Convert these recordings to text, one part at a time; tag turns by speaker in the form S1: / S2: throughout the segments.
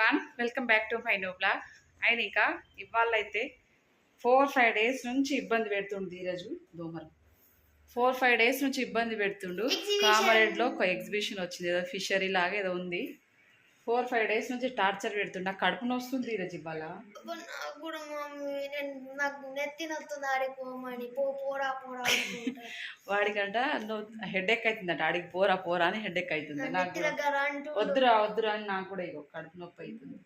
S1: One welcome back to my new blog ఆయన ఇక ఇవాళ అయితే ఫోర్ ఫైవ్ డేస్ నుంచి ఇబ్బంది పెడుతుండు ధీరజు దోమలు. ఫోర్ ఫైవ్ డేస్ నుంచి ఇబ్బంది పెడుతుండు. కామారెడ్డిలో ఒక ఎగ్జిబిషన్ వచ్చింది. ఏదో ఫిషరీ లాగా ఏదో ఉంది. ఫోర్ ఫైవ్ డేస్ నుంచి టార్చర్ పెడుతుండు. కడుపు నొస్తుంది ధీరజ్ ఇవాళ.
S2: నాకు కూడా మమ్మీ నాకు నెత్తి నొస్తుంది పో పోరా పోరా
S1: వాడికంట నువ్వు హెడేక్ అవుతుందట ఆడికి పోరా పోరా అని హెడేక్ అవుతుంది నాకు వద్దురా వద్దురా అని నాకు కూడా ఇగో కడుపు నొప్పి అవుతుంది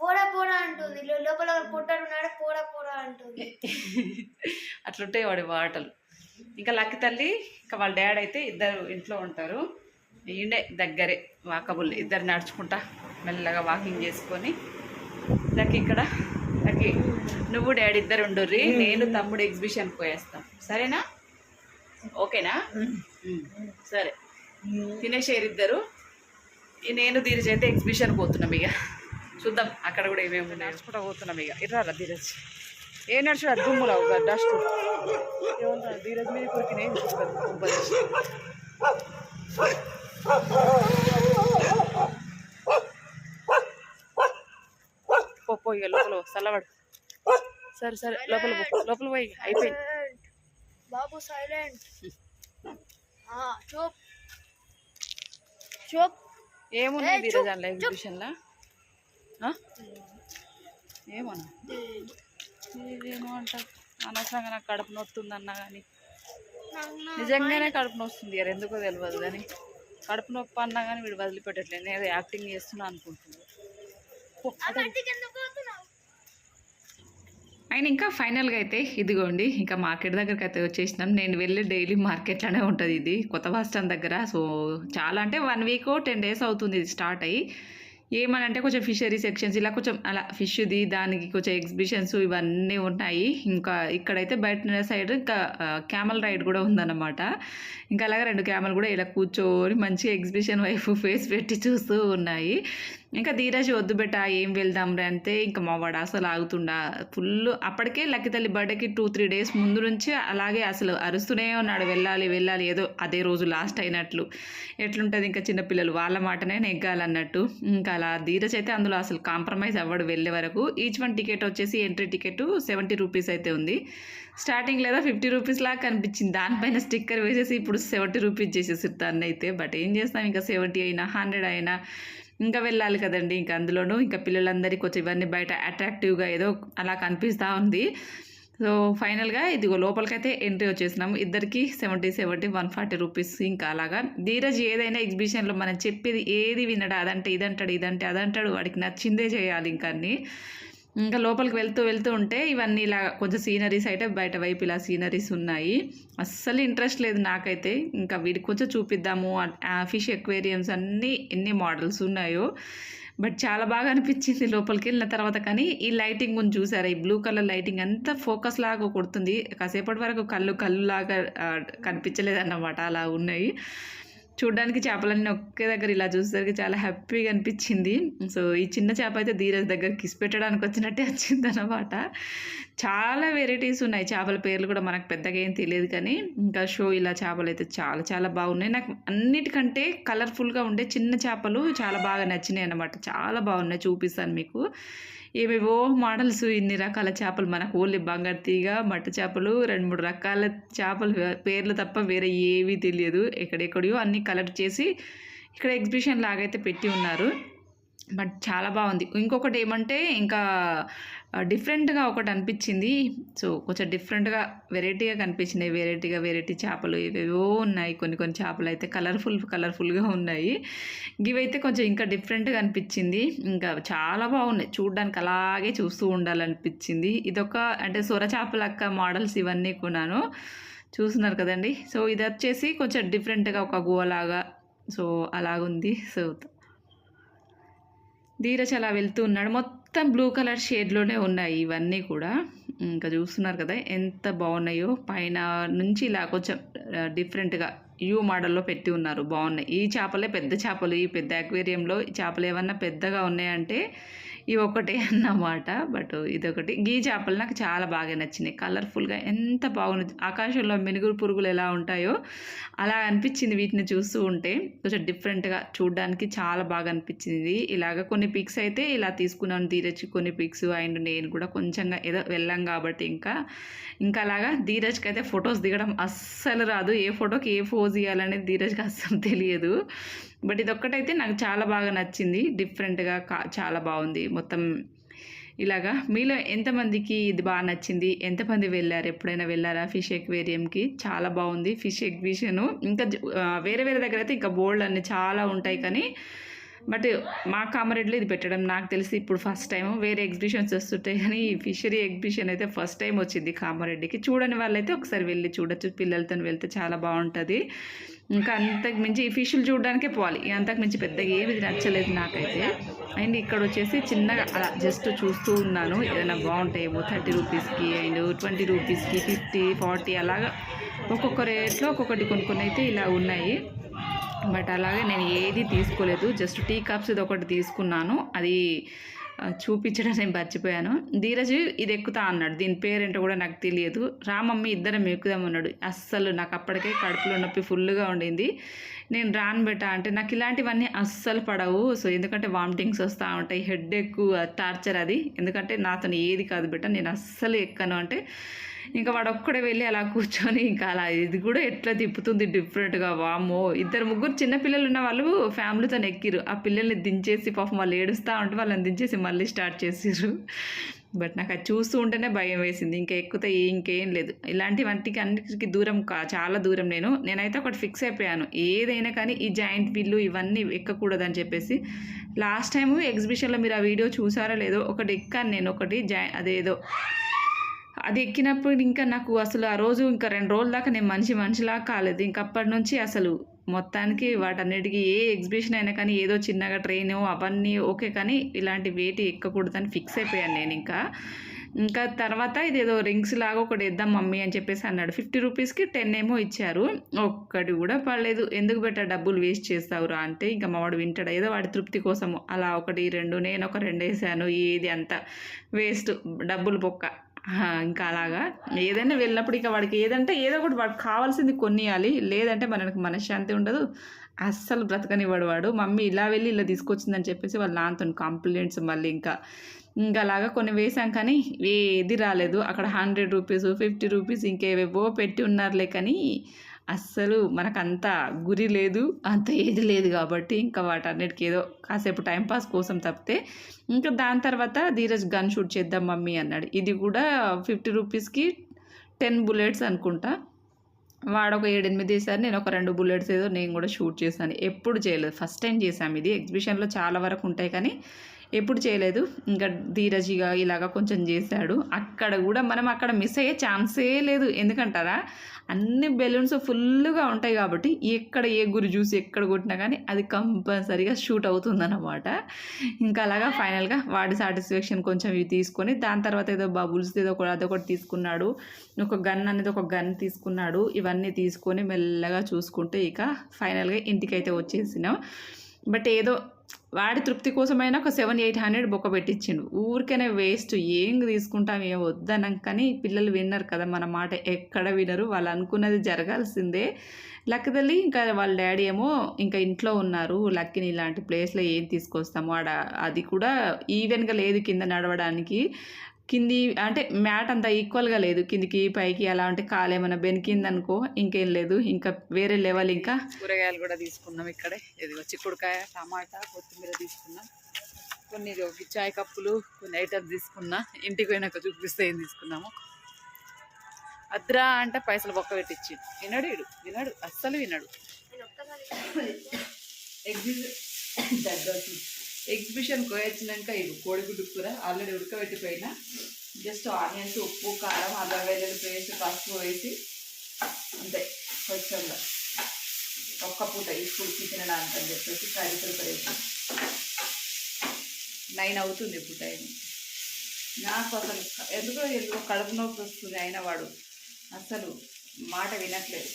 S2: పోరా పోరా అంటుంది. లోపల పొట్టాడు ఉన్నాడు పోరా పోరా అంటుంది.
S1: అట్లుంటాయి వాడి మాటలు. ఇంకా లక్కి తల్లి ఇంకా వాళ్ళ డాడ్ అయితే ఇద్దరు ఇంట్లో ఉంటారు. ఈయనే దగ్గరే వాకబుల్. ఇద్దరు నడుచుకుంటా. మెల్లగా వాకింగ్ చేసుకొని లక్కి ఇక్కడ లక్కి నువ్వు డాడీ ఇద్దరు ఉండుర్రి నేను తమ్ముడు ఎగ్జిబిషన్కి పోయేస్తాం. సరేనా? ఓకేనా? సరే. తినేసేరు ఇద్దరు. ఈ నేను ధీరజ్ అయితే ఎగ్జిబిషన్ పోతున్నాం ఇక. చూద్దాం అక్కడ కూడా ఏమేమి నడుచుకుంటా పోతున్నాం ఇక. ఇర్రారా ధీరజ్? ఏ నడుచుడు దుమ్ములా డస్ట్. ఏమన్నా ధీరజ్ మీద కొరికినాయి పో పో ఇక లోపల పో, చల్లబడు. సరే సరే లోపల లోపల పోయి అయిపోయింది.
S2: బాబు సైలెంట్. చూప్. చూప్.
S1: ఏమున్నాయి అందులో ఎగ్జిబిషన్లో ఏమన్నా? ఇదేమో అంట అనవసరంగా నాకు కడుపు నొస్తుంది అన్నా కానీ నిజంగానే కడుపు నొస్తుంది యారు ఎందుకో తెలియదు కానీ కడుపు నొప్పి అన్నా కానీ వీడు వదిలిపెట్టట్లేదు. నేను యాక్టింగ్ చేస్తున్నా అనుకుంటున్నాను అండ్ ఇంకా ఫైనల్గా అయితే ఇదిగోండి ఇంకా మార్కెట్ దగ్గరికి అయితే వచ్చేసినాం. నేను వెళ్ళి డైలీ మార్కెట్లోనే ఉంటుంది ఇది కొత్త బస్ స్టాండ్ దగ్గర. సో చాలా అంటే వన్ వీక్ టెన్ డేస్ అవుతుంది ఇది స్టార్ట్ అయ్యి. ఏమని అంటే కొంచెం ఫిషరీ సెక్షన్స్ ఇలా కొంచెం అలా ఫిష్ది దానికి కొంచెం ఎగ్జిబిషన్స్ ఇవన్నీ ఉన్నాయి. ఇంకా ఇక్కడైతే బయట సైడ్ ఇంకా క్యామల్ రైడ్ కూడా ఉందన్నమాట. ఇంకా అలాగే రెండు క్యామల్ కూడా ఇలా కూర్చొని మంచిగా ఎగ్జిబిషన్ వైపు ఫేస్ పెట్టి చూస్తూ ఉన్నాయి. ఇంకా ధీరజ్ వద్దు బెట్ట ఏం వెళ్దాం రే అంటే ఇంకా మా వాడు అసలు ఆగుతుండా. ఫుల్ అప్పటికే లక్కి తల్లి బర్త్డేకి టూ త్రీ డేస్ ముందు నుంచి అలాగే అసలు అరుస్తూనే ఉన్నాడు. వెళ్ళాలి వెళ్ళాలి. ఏదో అదే రోజు లాస్ట్ అయినట్లు. ఎట్లుంటుంది ఇంకా చిన్నపిల్లలు వాళ్ళ మాటనే నెగ్గాలన్నట్టు. ఇంకా అలా ధీరజ్ అయితే అందులో అసలు కాంప్రమైజ్ అవ్వడు వెళ్ళే వరకు. ఈచ్ వన్ టికెట్ వచ్చేసి ఎంట్రీ టికెట్ సెవెంటీ రూపీస్ అయితే ఉంది. స్టార్టింగ్ లేదా ఫిఫ్టీ రూపీస్ లాగా కనిపించింది. దానిపైన స్టిక్కర్ వేసేసి ఇప్పుడు సెవెంటీ రూపీస్ చేసేసి దాన్ని అయితే బట్ ఏం చేస్తాం? ఇంకా సెవెంటీ అయినా హండ్రెడ్ అయినా ఇంకా వెళ్ళాలి కదండి. ఇంకా అందులోనూ ఇంకా పిల్లలందరికీ కొంచెం ఇవన్నీ బయట అట్రాక్టివ్గా ఏదో అలా కనిపిస్తూ ఉంది. సో ఫైనల్గా ఇదిగో లోపలికైతే ఎంట్రీ వచ్చేసినాము ఇద్దరికి seventy seventy one forty rupees ఇంకా అలాగా. ధీరజ్ ఏదైనా ఎగ్జిబిషన్లో మనం చెప్పేది ఏది వినడా? అదంటే ఇదంటాడు ఇదంటే అదంటాడు వాడికి నచ్చిందే చేయాలి ఇంకా అన్నీ. ఇంకా లోపలికి వెళ్తూ వెళ్తూ ఉంటే ఇవన్నీ ఇలా కొంచెం సీనరీస్ అయితే బయట వైపు ఇలా సీనరీస్ ఉన్నాయి. అస్సలు ఇంట్రెస్ట్ లేదు నాకైతే. ఇంకా వీడికి కొంచెం చూపిద్దాము. ఆ ఫిష్ ఎక్వేరియమ్స్ అన్నీ ఎన్ని మోడల్స్ ఉన్నాయో. బట్ చాలా బాగా అనిపించింది లోపలికి వెళ్ళిన తర్వాత కానీ ఈ లైటింగ్ గురించి చూసారా? ఈ బ్లూ కలర్ లైటింగ్ అంతా ఫోకస్ లాగా కొడుతుంది. కాసేపటి వరకు కళ్ళు కళ్ళు లాగా కనిపించలేదన్నమాట. కనిపించలేదు అలా ఉన్నాయి. చూడడానికి చేపలన్నీ ఒకే దగ్గర ఇలా చూసేసరికి చాలా హ్యాపీగా అనిపించింది. సో ఈ చిన్న చేప అయితే ధీరజ్ దగ్గర కిస్ పెట్టడానికి వచ్చినట్టే వచ్చింది అనమాట చాలా వెరైటీస్ ఉన్నాయి. చేపల పేర్లు కూడా మనకు పెద్దగా ఏం తెలియదు కానీ ఇంకా షో ఇలా చేపలు అయితే చాలా చాలా బాగున్నాయి. నాకు అన్నిటికంటే కలర్ఫుల్గా ఉండే చిన్న చేపలు చాలా బాగా నచ్చినాయి అన్నమాట. చాలా బాగున్నాయి. చూపిస్తాను మీకు. ఏవేవో మోడల్స్ ఇన్ని రకాల చేపలు మనకు ఓన్లీ బంగారు తీగ మట్ట చేపలు రెండు మూడు రకాల చేపలు పేర్లు తప్ప వేరే ఏవీ తెలియదు. ఎక్కడెక్కడో అన్నీ కలెక్ట్ చేసి ఇక్కడ ఎగ్జిబిషన్ లాగైతే పెట్టి ఉన్నారు. బట్ చాలా బాగుంది. ఇంకొకటి ఏమంటే ఇంకా డిఫరెంట్గా ఒకటి అనిపించింది. సో కొంచెం డిఫరెంట్గా వెరైటీగా కనిపించినాయి వెరైటీగా వెరైటీ చేపలు ఏవేవో ఉన్నాయి. కొన్ని కొన్ని చేపలు అయితే కలర్ఫుల్ కలర్ఫుల్గా ఉన్నాయి. ఇవైతే కొంచెం ఇంకా డిఫరెంట్గా అనిపించింది. ఇంకా చాలా బాగున్నాయి. చూడడానికి అలాగే చూస్తూ ఉండాలనిపించింది. ఇదొక అంటే సొర చేపలక్క మోడల్స్ ఇవన్నీ కొన్నాను చూస్తున్నారు కదండి. సో ఇది వచ్చేసి కొంచెం డిఫరెంట్గా ఒక గువలాగా సో అలాగుంది. సో ధీరజ్ అలా వెళ్తూ ఉన్నాడు. మొత్తం బ్లూ కలర్ షేడ్లోనే ఉన్నాయి ఇవన్నీ కూడా. ఇంకా చూస్తున్నారు కదా ఎంత బాగున్నాయో. పైన నుంచి ఇలా కొంచెం డిఫరెంట్గా యూ మోడల్లో పెట్టి ఉన్నారు. బాగున్నాయి. ఈ చేపలే పెద్ద చేపలు. ఈ పెద్ద అక్వేరియంలో ఈ చేపలు ఏమన్నా పెద్దగా ఉన్నాయంటే ఇవి ఒకటి అన్నమాట. బట్ ఇదొకటి. గీ చేపలు నాకు చాలా బాగా నచ్చినాయి కలర్ఫుల్గా ఎంత బాగుంది. ఆకాశంలో మెనుగురు పురుగులు ఎలా ఉంటాయో అలా అనిపించింది వీటిని చూస్తూ ఉంటే. కొంచెం డిఫరెంట్గా చూడడానికి చాలా బాగా అనిపించింది. ఇలాగ కొన్ని పిక్స్ అయితే ఇలా తీసుకున్నాను ధీరజ్ కొన్ని పిక్స్ అండ్ నేను కూడా కొంచెంగా ఏదో వెళ్ళాం కాబట్టి ఇంకా. ఇంకా అలాగా ధీరజ్కి అయితే ఫొటోస్ దిగడం అస్సలు రాదు. ఏ ఫోటోకి ఏ ఫోజ్ ఇవ్వాలనేది ధీరజ్కి అస్సలు తెలియదు. బట్ ఇది ఒక్కటైతే నాకు చాలా బాగా నచ్చింది. డిఫరెంట్గా కా చాలా బాగుంది. మొత్తం ఇలాగా. మీలో ఎంతమందికి ఇది బాగా నచ్చింది? ఎంతమంది వెళ్ళారు? ఎప్పుడైనా వెళ్ళారా ఫిష్ ఎక్వేరియంకి? చాలా బాగుంది. ఫిష్ ఎగ్జిబిషను ఇంకా వేరే వేరే దగ్గర అయితే ఇంకా బోర్డులు అన్నీ చాలా ఉంటాయి కానీ బట్ మా కామారెడ్డిలో ఇది పెట్టడం నాకు తెలిసి ఇప్పుడు ఫస్ట్ టైం వేరే ఎగ్జిబిషన్స్ వస్తుంటాయి కానీ ఈ ఫిషరీ ఎగ్జిబిషన్ అయితే ఫస్ట్ టైం వచ్చింది కామారెడ్డికి చూడని వాళ్ళైతే ఒకసారి వెళ్ళి చూడొచ్చు పిల్లలతో వెళ్తే చాలా బాగుంటుంది. ఇంకా అంతకు మించి ఈ ఫిష్లు చూడడానికే పోవాలి. అంతకు మించి పెద్దగా ఏమి నచ్చలేదు నాకైతే. అండ్ ఇక్కడ వచ్చేసి చిన్నగా అలా జస్ట్ చూస్తూ ఉన్నాను. ఏదైనా బాగుంటాయేమో థర్టీ రూపీస్కి అండ్ ట్వంటీ రూపీస్కి ఫిఫ్టీ ఫార్టీ అలాగా ఒక్కొక్క రేట్లో ఒక్కొక్కటి కొన్ని కొన్ని అయితే ఇలా ఉన్నాయి. బట్ అలాగే నేను ఏది తీసుకోలేదు. జస్ట్ టీ కప్స్ ఇది ఒకటి తీసుకున్నాను. అది చూపించడం నేను మర్చిపోయాను. ధీరజ్ ఇది ఎక్కుతా అన్నాడు. దీని పేరేంటో కూడా నాకు తెలియదు. రామమ్మ ఇద్దరం ఎక్కుదాం అన్నాడు. అస్సలు నాకు అప్పటికే కడుపులో నొప్పి ఫుల్గా ఉండింది. నేను రాను బెట్ట అంటే నాకు ఇలాంటివన్నీ అస్సలు పడవు. సో ఎందుకంటే వామిటింగ్స్ వస్తూ ఉంటాయి. హెడ్ ఎక్కువ టార్చర్ అది. ఎందుకంటే నాతో ఏది కాదు బెట్ట నేను అస్సలు ఎక్కను అంటే ఇంకా వాడు ఒక్కడే వెళ్ళి అలా కూర్చొని ఇంకా అలా ఇది కూడా ఎట్లా తిప్పుతుంది డిఫరెంట్గా వామ్మో. ఇద్దరు ముగ్గురు చిన్న పిల్లలు ఉన్న వాళ్ళు ఫ్యామిలీతో ఎక్కిరు ఆ పిల్లల్ని దించేసి పాపం వాళ్ళు ఏడుస్తూ ఉంటే వాళ్ళని దించేసి మళ్ళీ స్టార్ట్ చేసిర్రు. బట్ నాకు అది చూస్తూ ఉంటేనే భయం వేసింది. ఇంకా ఎక్కితే ఇంకేం లేదు. ఇలాంటి వాటికి అన్నిటికి దూరం కా- చాలా దూరం నేను. నేనైతే ఒకటి ఫిక్స్ అయిపోయాను. ఏదైనా కానీ ఈ జాయింట్ వీళ్ళు ఇవన్నీ ఎక్కకూడదని చెప్పేసి. లాస్ట్ టైము ఎగ్జిబిషన్లో మీరు ఆ వీడియో చూసారో లేదో ఒకటి ఎక్కాను నేను. ఒకటి జా అదేదో అది ఎక్కినప్పుడు ఇంకా నాకు అసలు ఆ రోజు ఇంకా రెండు రోజుల దాకా నేను మనిషి మనిషిలా కాలేదు. ఇంక అప్పటి నుంచి అసలు మొత్తానికి వాటన్నిటికీ ఏ ఎగ్జిబిషన్ అయినా కానీ ఏదో చిన్నగా ట్రైన్ అవన్నీ ఓకే కానీ ఇలాంటి వేటి ఎక్కకూడదని ఫిక్స్ అయిపోయాను నేను ఇంకా. ఇంకా తర్వాత ఇదేదో రింగ్స్ లాగా ఒకటి ఇద్దాం మమ్మీ అని చెప్పేసి అన్నాడు. ఫిఫ్టీ రూపీస్కి టెన్ ఏమో ఇచ్చారు. ఒక్కటి కూడా పడలేదు ఎందుకు పెట్టా డబ్బులు వేస్ట్ చేస్తావురా అంటే ఇంకా మా వాడు వింటాడు. ఏదో వాడి తృప్తి కోసము. అలా ఒకటి రెండు నేను ఒక రెండు వేసాను. ఏది అంత వేస్ట్ డబ్బులు బొక్క. ఇంకా అలాగా. ఏదైనా వెళ్ళినప్పుడు ఇక వాడికి ఏదంటే ఏదో ఒకటి వాడికి కావాల్సింది కొనియాలి. లేదంటే మనకి మనశ్శాంతి ఉండదు. అస్సలు బ్రతకనివ్వడు వాడు. మమ్మీ ఇలా వెళ్ళి ఇలా తీసుకొచ్చిందని చెప్పేసి వాళ్ళ నాన్నతో కంప్లైంట్స్ మళ్ళీ ఇంకా. ఇంకా అలాగా కొన్ని వేసాం కానీ ఏది రాలేదు. అక్కడ హండ్రెడ్ రూపీస్ ఫిఫ్టీ రూపీస్ ఇంకేవేవో పెట్టి ఉన్నారులే కానీ అస్సలు మనకంత గురి లేదు అంత ఏది లేదు కాబట్టి ఇంకా వాటన్నిటికీ ఏదో కాసేపు టైంపాస్ కోసం తప్పితే ఇంకా దాని తర్వాత ధీరజ్ గన్ షూట్ చేద్దాం మమ్మీ అన్నాడు. ఇది కూడా ఫిఫ్టీ రూపీస్కి టెన్ బుల్లెట్స్ అనుకుంటా. వాడు ఒక ఏడెనిమిది వేసారు నేను ఒక రెండు బుల్లెట్స్ ఏదో నేను కూడా షూట్ చేశాను. ఎప్పుడు చేయలేదు. ఫస్ట్ టైం చేశాము ఇది. ఎగ్జిబిషన్లో చాలా వరకు ఉంటాయి కానీ ఎప్పుడు చేయలేదు. ఇంకా ధీరజిగా ఇలాగా కొంచెం చేశాడు. అక్కడ కూడా మనం అక్కడ మిస్ అయ్యే ఛాన్సే లేదు. ఎందుకంటారా? అన్ని బెలూన్స్ ఫుల్గా ఉంటాయి కాబట్టి ఎక్కడ ఏ గురి చూసి ఎక్కడ కొట్టినా కానీ అది కంపల్సరీగా షూట్ అవుతుందన్నమాట. ఇంకా అలాగా ఫైనల్గా వాడి సాటిస్ఫాక్షన్ కొంచెం ఇవి తీసుకొని దాని తర్వాత ఏదో బబుల్స్ ఏదో ఒకటి అదొకటి తీసుకున్నాడు. ఒక గన్ అనేది ఒక గన్ తీసుకున్నాడు. ఇవన్నీ తీసుకొని మెల్లగా చూసుకుంటే ఇక ఫైనల్గా ఇంటికైతే వచ్చేసినాం. బట్ ఏదో వాడి తృప్తి కోసమైనా ఒక సెవెన్ ఎయిట్ హండ్రెడ్ బొక్క పెట్టించిండు ఊరికనే వేస్ట్ ఏం తీసుకుంటాం ఏం వద్దనం కానీ పిల్లలు విన్నారు కదా మన మాట ఎక్కడ వినరు. వాళ్ళు అనుకున్నది జరగాల్సిందే. లక్కదల్లి ఇంకా వాళ్ళ డాడీ ఏమో ఇంకా ఇంట్లో ఉన్నారు. లక్కిని ఇలాంటి ప్లేస్లో ఏం తీసుకొస్తాము? ఆడ అది కూడా ఈవెన్గా లేదు కింద నడవడానికి. కింది అంటే మ్యాట్ అంతా ఈక్వల్గా లేదు. కిందికి పైకి అలా అంటే కాలు ఏమైనా బెనికింది అనుకో ఇంకేం లేదు. ఇంకా వేరే లెవెల్ ఇంకా కూరగాయలు కూడా తీసుకున్నాం ఇక్కడే. ఇదిగో చిక్కుడుకాయ టమాటా కొత్తిమీర తీసుకున్నాం. కొన్ని చాయ్ కప్పులు కొన్ని ఐటమ్స్ తీసుకున్నా. ఇంటికి పోయినాక చూపిస్తే ఏం తీసుకున్నాము? అద్రా అంటే పైసలు బొక్క పెట్టించి. వినడు వీడు. వినడు. అస్సలు వినడు.
S2: ఒక్కసారి
S1: ఎగ్జిబిషన్ ఎగ్జిబిషన్కి వచ్చినాక ఇది కోడిగుడ్డు కూర ఆల్రెడీ ఉడకబెట్టిపోయిన. జస్ట్ ఆనియన్స్ ఉప్పు కారం అల్లం వెల్లుల్లి పేస్ట్ పసుపు వేసి అంతే కొంచెంగా ఒక్క పూట ఇప్పుడు తినడానికి అని చెప్పేసి కర్రీ ప్రిపరేషన్ నైన్ అవుతుంది ఇప్పుడు టైం. నాకు అసలు ఎందుకో ఎందుకో కడుపు నొప్పి వస్తుంది అయిన వాడు అసలు మాట వినట్లేదు.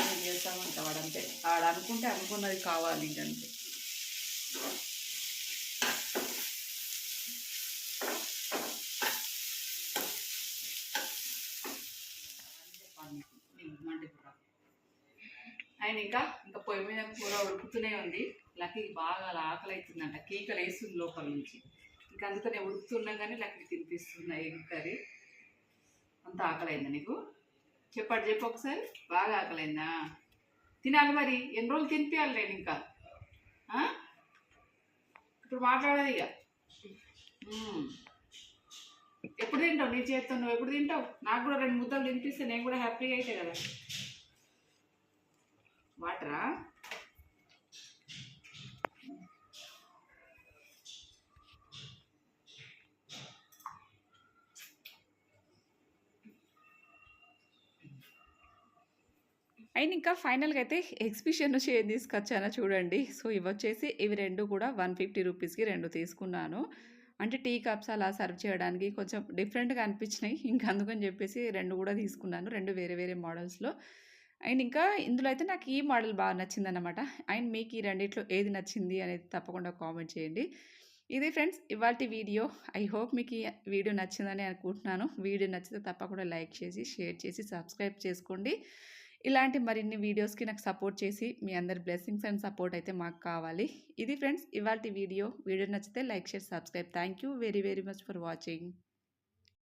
S1: నేను చేస్తామంట వాడు అంతే వాడు అనుకుంటే అనుకున్నది కావాలి ఇంకంతే. ఆయన ఇంకా ఇంకా పొయ్యి మీద కూర ఉడుకుతూనే ఉంది. లక్కీకి బాగా అలా ఆకలి అవుతుందంట కీకలు వేస్తుంది లోపల నుంచి. ఇంకా అందుకనే ఉడుకుతున్నా కానీ తినిపిస్తుంది తినిపిస్తున్నాయి కర్రీ. అంత ఆకలి నీకు? చెప్పాడు చెప్పు ఒకసారి. బాగా ఆకలైందా? తినాలి మరి. ఎన్ని రోజులు తినిపించాలి నేను ఇంకా? ఇప్పుడు మాట్లాడదు ఇక. ఎప్పుడు తింటావు? నీ చేత్తో నువ్వు ఎప్పుడు తింటావు? నాకు కూడా రెండు ముద్దలు తినిపిస్తే నేను కూడా హ్యాపీగా అయితే కదా. వాటరా? అండ్ ఇంకా ఫైనల్గా అయితే ఎగ్జిబిషన్ నుంచి ఏం తీసుకొచ్చానో చూడండి. సో ఇవి వచ్చేసి ఇవి రెండు కూడా వన్ ఫిఫ్టీ రూపీస్కి రెండు తీసుకున్నాను. అంటే టీ కప్స్ అలా సర్వ్ చేయడానికి కొంచెం డిఫరెంట్గా అనిపించినాయి. ఇంకా అందుకని చెప్పేసి రెండు కూడా తీసుకున్నాను. రెండు వేరే వేరే మోడల్స్లో. అండ్ ఇంకా ఇందులో అయితే నాకు ఈ మోడల్ బాగా నచ్చింది అనమాట అండ్ మీకు ఈ రెండిట్లో ఏది నచ్చింది అనేది తప్పకుండా కామెంట్ చేయండి. ఇది ఫ్రెండ్స్ ఇవాళ వీడియో. ఐ హోప్ మీకు ఈ వీడియో నచ్చిందని అనుకుంటున్నాను. వీడియో నచ్చితే తప్పకుండా లైక్ చేసి షేర్ చేసి సబ్స్క్రైబ్ చేసుకోండి. ఇలాంటి మరిన్ని వీడియోస్కి నాకు సపోర్ట్ చేసి మీ అందరి బ్లెస్సింగ్స్ అండ్ సపోర్ట్ అయితే మాకు కావాలి. ఇది ఫ్రెండ్స్ ఇవాళ వీడియో. వీడియో నచ్చితే like share subscribe. Thank you very very much for watching.